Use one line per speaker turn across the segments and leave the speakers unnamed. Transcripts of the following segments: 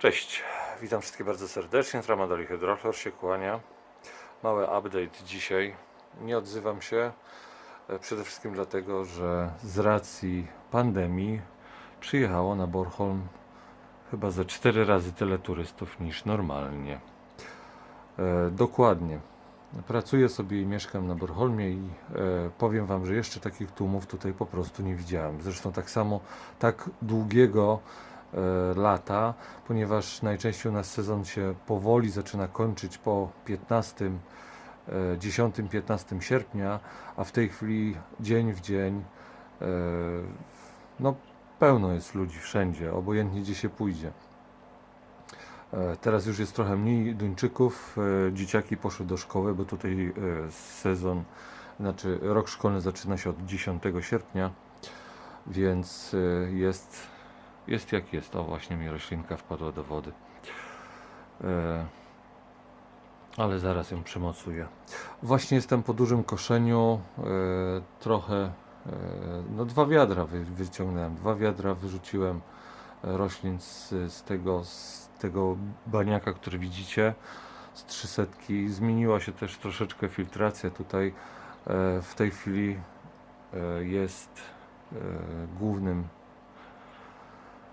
Cześć, witam wszystkich bardzo serdecznie. Tramadol i Hydrochlor się kłania. Mały update dzisiaj. Nie odzywam się e, przede wszystkim dlatego, że z racji pandemii przyjechało na Bornholm chyba ze 4 razy tyle turystów niż normalnie. E, dokładnie. Pracuję sobie i mieszkam na Bornholmie i e, powiem Wam, że jeszcze takich tłumów tutaj po prostu nie widziałem. Zresztą tak samo, tak długiego lata, ponieważ najczęściej u nas sezon się powoli zaczyna kończyć po 15, e, 10-15 sierpnia, a w tej chwili dzień w dzień e, no pełno jest ludzi wszędzie, obojętnie gdzie się pójdzie. E, Teraz już jest trochę mniej Duńczyków. e, Dzieciaki poszły do szkoły, bo tutaj e, sezon, znaczy rok szkolny zaczyna się od 10 sierpnia, więc e, jest, jest jak jest. O, właśnie mi roślinka wpadła do wody. E, Ale zaraz ją przemocuję. Właśnie jestem po dużym koszeniu. e, Trochę, e, no dwa wiadra wy- wyciągnąłem. Dwa wiadra wyrzuciłem e, roślin z, z, tego, z tego baniaka, który widzicie, z 300. Zmieniła się też troszeczkę filtracja tutaj. E, W tej chwili e, jest e, głównym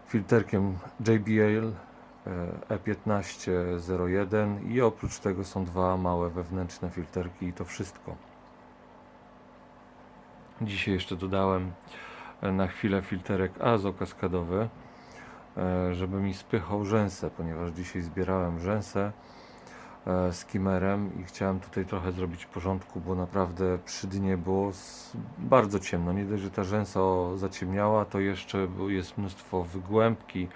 filterkiem JBL e, E1501 i oprócz tego są dwa małe wewnętrzne filterki i to wszystko. Dzisiaj jeszcze dodałem e, na chwilę filterek azo kaskadowy, e, żeby mi spychał rzęsę, ponieważ dzisiaj zbierałem rzęsę e, z kimerem i chciałem tutaj trochę zrobić porządku, bo naprawdę przy dnie było bardzo ciemno. Nie dość, że ta rzęsa zaciemniała, to jeszcze jest mnóstwo wygłębki,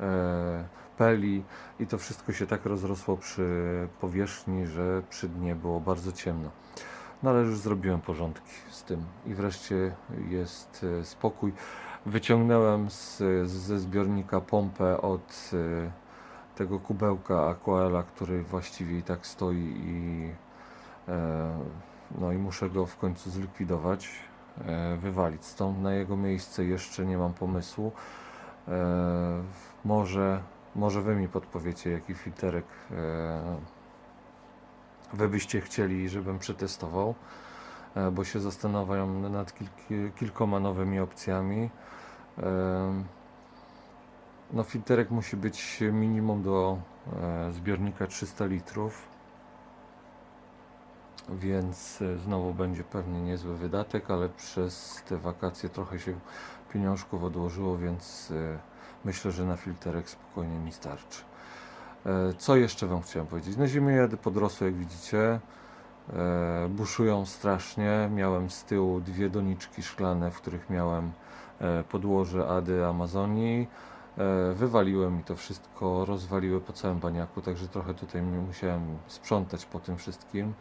e, peli i to wszystko się tak rozrosło przy powierzchni, że przy dnie było bardzo ciemno. No ale już zrobiłem porządki z tym i wreszcie jest e, spokój. Wyciągnąłem z, ze zbiornika pompę od e, tego kubełka Aquaela, który właściwie i tak stoi i e, no i muszę go w końcu zlikwidować, e, wywalić stąd. Na jego miejsce jeszcze nie mam pomysłu. E, może, może wy mi podpowiecie, jaki filterek e, wy byście chcieli, żebym przetestował, e, bo się zastanawiam nad kilki, kilkoma nowymi opcjami. Em, No, filterek musi być minimum do e, zbiornika 300 litrów, więc e, znowu będzie pewnie niezły wydatek, ale przez te wakacje trochę się pieniążków odłożyło, więc e, myślę, że na filterek spokojnie mi starczy. Co jeszcze Wam chciałem powiedzieć? Na ziemię jady podrosły, jak widzicie. Buszują strasznie. Miałem z tyłu dwie doniczki szklane, w których miałem podłoże Ady Amazonii. E, Wywaliłem mi to wszystko, rozwaliły po całym baniaku, także trochę tutaj musiałem sprzątać po tym wszystkim.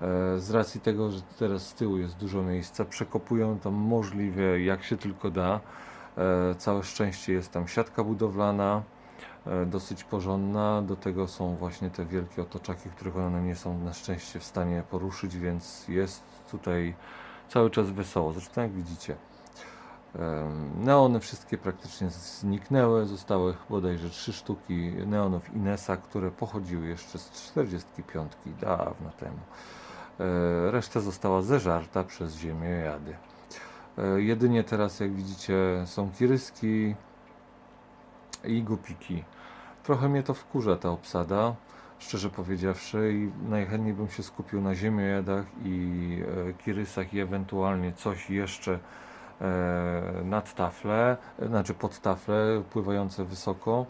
E, Z racji tego, że teraz z tyłu jest dużo miejsca, przekopuję tam możliwie jak się tylko da. E, Całe szczęście jest tam siatka budowlana, dosyć porządna. Do tego są właśnie te wielkie otoczaki, których one nie są na szczęście w stanie poruszyć, więc jest tutaj cały czas wesoło. Zresztą jak widzicie. Neony wszystkie praktycznie zniknęły, zostały bodajże trzy sztuki neonów Inesa, które pochodziły jeszcze z 45 dawno temu. E, Reszta została zeżarta przez ziemię jady. E, Jedynie teraz, jak widzicie, są kiryski i gupiki. Trochę mnie to wkurza ta obsada, szczerze powiedziawszy, i najchętniej bym się skupił na ziemiojadach i e, kirysach i ewentualnie coś jeszcze nad tafle, e, znaczy pod tafle, pływające wysoko,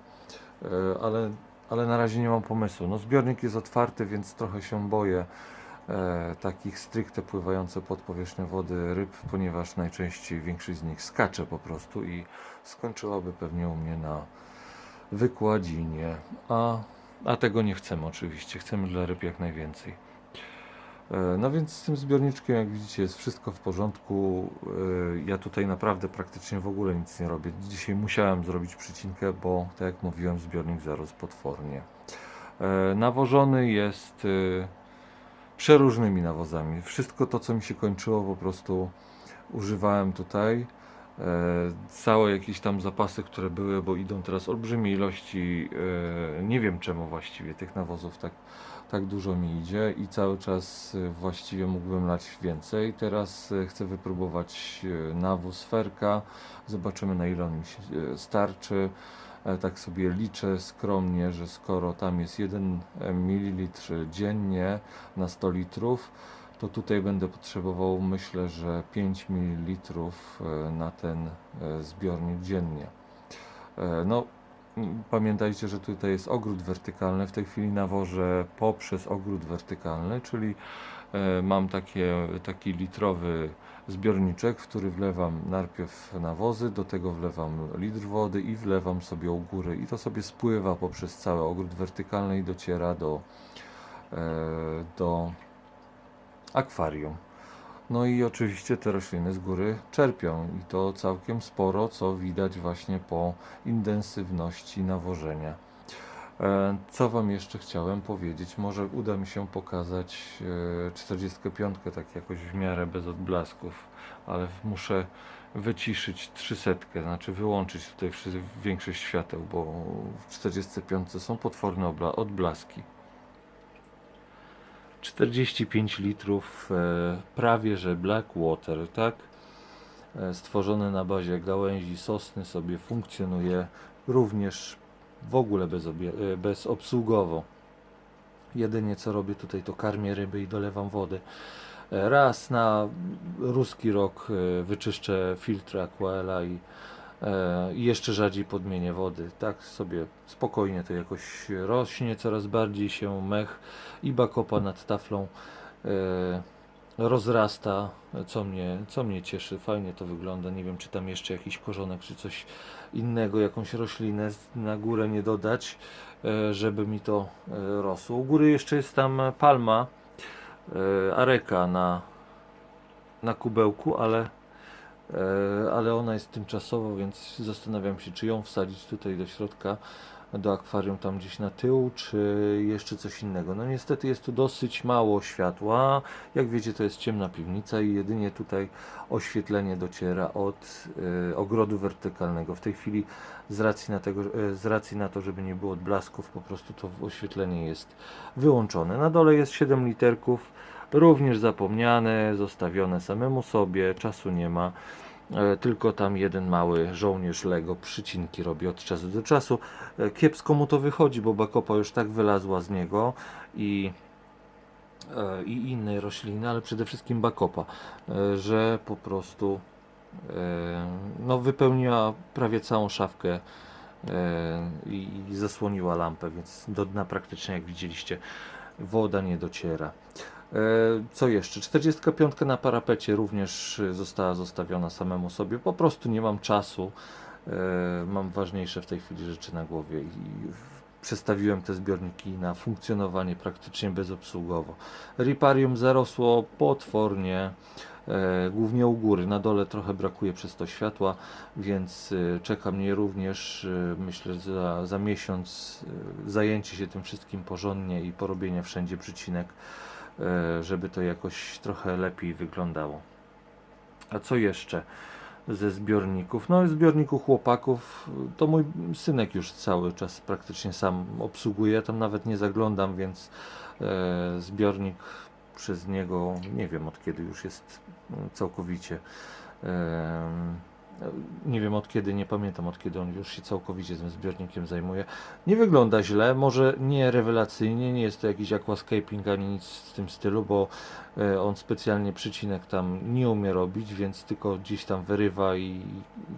e, ale, ale na razie nie mam pomysłu. No zbiornik jest otwarty, więc trochę się boję e, takich stricte pływające pod powierzchnią wody ryb, ponieważ najczęściej większość z nich skacze po prostu i skończyłaby pewnie u mnie na wykładzinie. A, a tego nie chcemy oczywiście, chcemy dla ryb jak najwięcej. E, No więc z tym zbiorniczkiem, jak widzicie, jest wszystko w porządku. E, Ja tutaj naprawdę praktycznie w ogóle nic nie robię. Dzisiaj musiałem zrobić przycinkę, bo tak jak mówiłem, zbiornik zarósł potwornie. E, Nawożony jest przeróżnymi nawozami. Wszystko to, co mi się kończyło, po prostu używałem tutaj. Całe jakieś tam zapasy, które były, bo idą teraz olbrzymie ilości, nie wiem czemu właściwie tych nawozów tak, tak dużo mi idzie i cały czas e, właściwie mógłbym lać więcej. Teraz e, chcę wypróbować e, nawóz Ferka, zobaczymy na ile on mi się e, starczy. E, Tak sobie liczę skromnie, że skoro tam jest 1 ml dziennie na 100 litrów, to tutaj będę potrzebował myślę, że 5 ml e, na ten e, zbiornik dziennie. E, No, pamiętajcie, że tutaj jest ogród wertykalny. W tej chwili nawożę poprzez ogród wertykalny, czyli e, mam takie, taki litrowy zbiorniczek, w który wlewam najpierw nawozy, do tego wlewam litr wody i wlewam sobie u góry i to sobie spływa poprzez cały ogród wertykalny i dociera do, e, do akwarium. No i oczywiście te rośliny z góry czerpią i to całkiem sporo, co widać właśnie po intensywności nawożenia. E, Co Wam jeszcze chciałem powiedzieć? Może uda mi się pokazać e, 45 tak jakoś w miarę bez odblasków, ale muszę wyciszyć 300, znaczy wyłączyć tutaj większość świateł, bo w 45 są potworne odblaski. 45 litrów e, prawie że black water, tak? E, stworzone na bazie gałęzi sosny sobie funkcjonuje również w ogóle bez e, bezobsługowo. Jedynie co robię tutaj to karmię ryby i dolewam wody. Raz na ruski rok wyczyszczę filtry Aquaela i, i jeszcze rzadziej podmienię wody. Tak sobie spokojnie to jakoś rośnie, coraz bardziej się mech i bakopa nad taflą e, rozrasta, co mnie, co mnie cieszy. Fajnie to wygląda. Nie wiem, czy tam jeszcze jakiś korzonek, czy coś innego, jakąś roślinę na górę nie dodać, e, żeby mi to e, rosło. U góry jeszcze jest tam palma, e, areka na, na kubełku, ale, e, ale ona jest tymczasowo, więc zastanawiam się, czy ją wsadzić tutaj do środka do akwarium tam gdzieś na tył, czy jeszcze coś innego. No niestety jest tu dosyć mało światła. Jak wiecie, to jest ciemna piwnica i jedynie tutaj oświetlenie dociera od e, ogrodu wertykalnego. W tej chwili z racji, na tego, e, z racji na to, żeby nie było odblasków, po prostu to oświetlenie jest wyłączone. Na dole jest 7 literków, również zapomniane, zostawione samemu sobie, czasu nie ma. E, Tylko tam jeden mały żołnierz Lego przycinki robi od czasu do czasu. E, Kiepsko mu to wychodzi, bo bakopa już tak wylazła z niego i, e, i innej rośliny, ale przede wszystkim bakopa, że po prostu no, wypełniła prawie całą szafkę i zasłoniła lampę, więc do dna praktycznie jak widzieliście woda nie dociera. E, Co jeszcze? 45 na parapecie również y, została zostawiona samemu sobie. Po prostu nie mam czasu. E, Mam ważniejsze w tej chwili rzeczy na głowie i przestawiłem te zbiorniki na funkcjonowanie praktycznie bezobsługowo. Riparium zarosło potwornie, e, głównie u góry. Na dole trochę brakuje przez to światła, więc e, czeka mnie również, e, myślę, za, za miesiąc e, zajęcie się tym wszystkim porządnie i porobienie wszędzie przycinek e, żeby to jakoś trochę lepiej wyglądało. A co jeszcze ze zbiorników? No, zbiorniku chłopaków to mój synek już cały czas praktycznie sam obsługuje. Ja tam nawet nie zaglądam, więc e, zbiornik przez niego nie wiem od kiedy już jest mm, całkowicie. Nie wiem od kiedy, nie pamiętam od kiedy on już się całkowicie tym zbiornikiem zajmuje. Nie wygląda źle, może nie rewelacyjnie, nie jest to jakiś aquascaping ani nic w tym stylu, bo e, on specjalnie przycinek tam nie umie robić, więc tylko gdzieś tam wyrywa i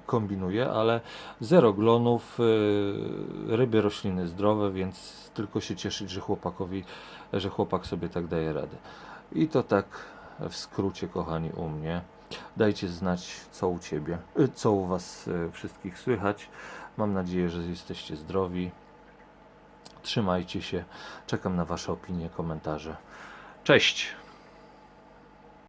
kombinuje, ale zero glonów, e, ryby, rośliny zdrowe, więc tylko się cieszyć, że chłopakowi, że chłopak sobie tak daje radę. I to tak w skrócie, kochani, u mnie. Dajcie znać, co u Ciebie, y, co u Was y, wszystkich słychać. Mam nadzieję, że jesteście zdrowi. Trzymajcie się. Czekam na Wasze opinie, komentarze. Cześć!